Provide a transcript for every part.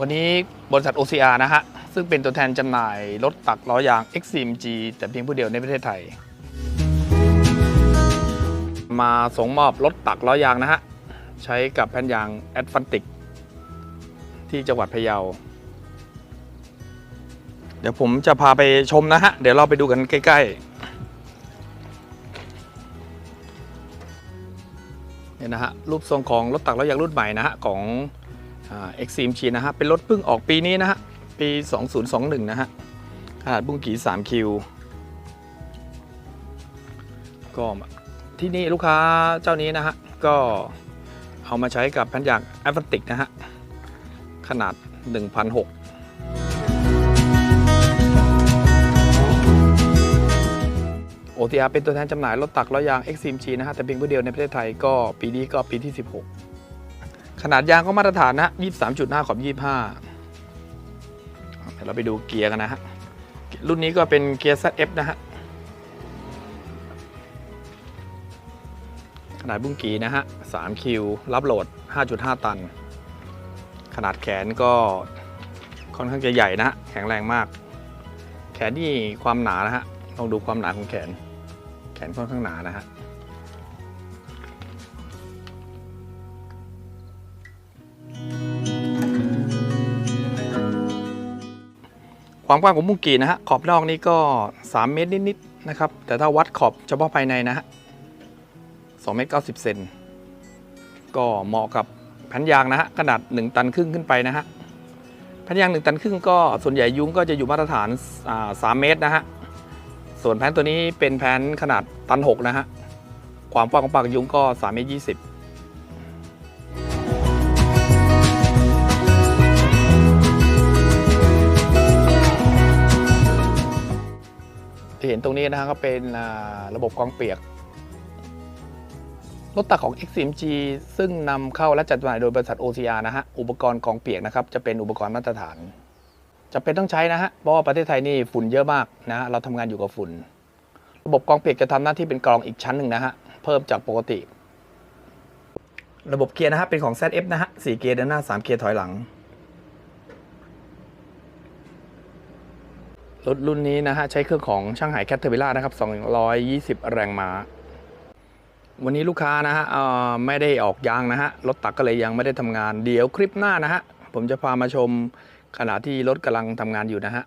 วันนี้บริษัท OCR นะฮะ ซึ่งเป็นตัวแทนจำหน่ายรถตักล้อยาง XCMG แต่เพียงผู้เดียวในประเทศไทย มาส่งมอบรถตักล้อยางนะฮะ ใช้กับแผ่นยางแอดฟันติก ที่จังหวัดพะเยา เดี๋ยวผมจะพาไปชมนะฮะ เดี๋ยวเราไปดูกันใกล้ ๆ เนี่ยนะฮะ รูปทรงของรถตักล้อยางรุ่นใหม่นะฮะ ของ เอ็กซีมชีนะฮะ เป็นรถเพิ่งออกปีนี้นะฮะ ปี 2021 นะฮะ ขนาดบุ้งกี3คิว ก็ที่นี่ลูกค้าเจ้านี้นะฮะ ก็เอามาใช้กับแผ่นยางแอฟริติกนะฮะ ขนาด 1,600 OTR เป็นตัวแทนจำหน่ายรถตักล้อยาง XCMG นะฮะ แต่เพียงผู้เดียวในประเทศไทยก็ปีนี้ก็ปีที่ 16 ขนาดยางก็มาตรฐานนะ23.5 ขอบ 25 เดี๋ยวเราไปดูเกียร์กันนะฮะ รุ่นนี้ก็เป็นเกียร์ ZF นะฮะ ขนาดบุ้งกีนะฮะ 3 คิว รับโหลด 5.5 ตัน ขนาดแขนก็ค่อนข้างจะใหญ่นะฮะ แข็งแรงมาก แขนนี่ความหนานะฮะ ลองดูความหนาของแขน แขนค่อนข้างหนานะฮะ ความกว้างของมุ้งกีนะฮะขอบนอกนี่ก็ 3 เมตรนิดๆนะครับ แต่ถ้าวัดขอบเฉพาะภายในนะฮะ2เมตร90เซนก็เหมาะกับแผ่นยางนะฮะขนาด 1 ตันครึ่งขึ้นไปนะฮะแผ่นยาง 1 ตันครึ่งก็ส่วนใหญ่ยุ้งก็จะอยู่มาตรฐานอ่า3เมตรนะฮะส่วนแผ่นตัวนี้เป็นแผ่นขนาดตัน6นะฮะความกว้างของปากยุ้งก็3เมตร20 ที่เห็นตรงนี้นะฮะก็เป็นระบบกองเปียก รถตักของ XMG ซึ่งนำเข้าและจัดจำหน่ายโดยบริษัท OCR นะฮะ อุปกรณ์กองเปียกนะครับจะเป็นอุปกรณ์มาตรฐานจะเป็นต้องใช้นะฮะ เพราะว่าประเทศไทยนี่ฝุ่นเยอะมากนะฮะ เราทำงานอยู่กับฝุ่น ระบบกองเปียกจะทำหน้าที่เป็นกรองอีกชั้นหนึ่งนะฮะ เพิ่มจากปกติ ระบบเกียร์นะฮะเป็นของ ZF นะฮะ4เกียร์เดินหน้า 3 เกียร์ถอยหลัง รถรุ่นนี้นะฮะใช้เครื่องของช่างหายแคทเทอร์วิล่านะครับ 220 แรงม้า วันนี้ลูกค้านะฮะไม่ได้ออกยางนะฮะ รถตักก็เลยยังไม่ได้ทำงาน เดี๋ยวคลิปหน้านะฮะ ผมจะพามาชมขณะที่รถกำลังทำงานอยู่นะฮะ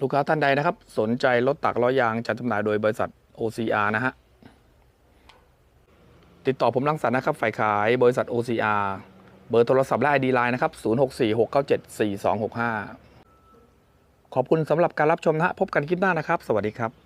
ลูกค้าท่านใดนะครับ สนใจรถตักล้อยางจัดจำหน่ายโดยบริษัท OCR นะฮะ ติดต่อผมรังสรรค์นะครับ ฝ่ายขายบริษัท OCR เบอร์โทรศัพท์และ ID Line นะครับ 0646974265 ขอบคุณสำหรับการรับชมนะฮะพบกันคลิปหน้านะครับ สวัสดีครับ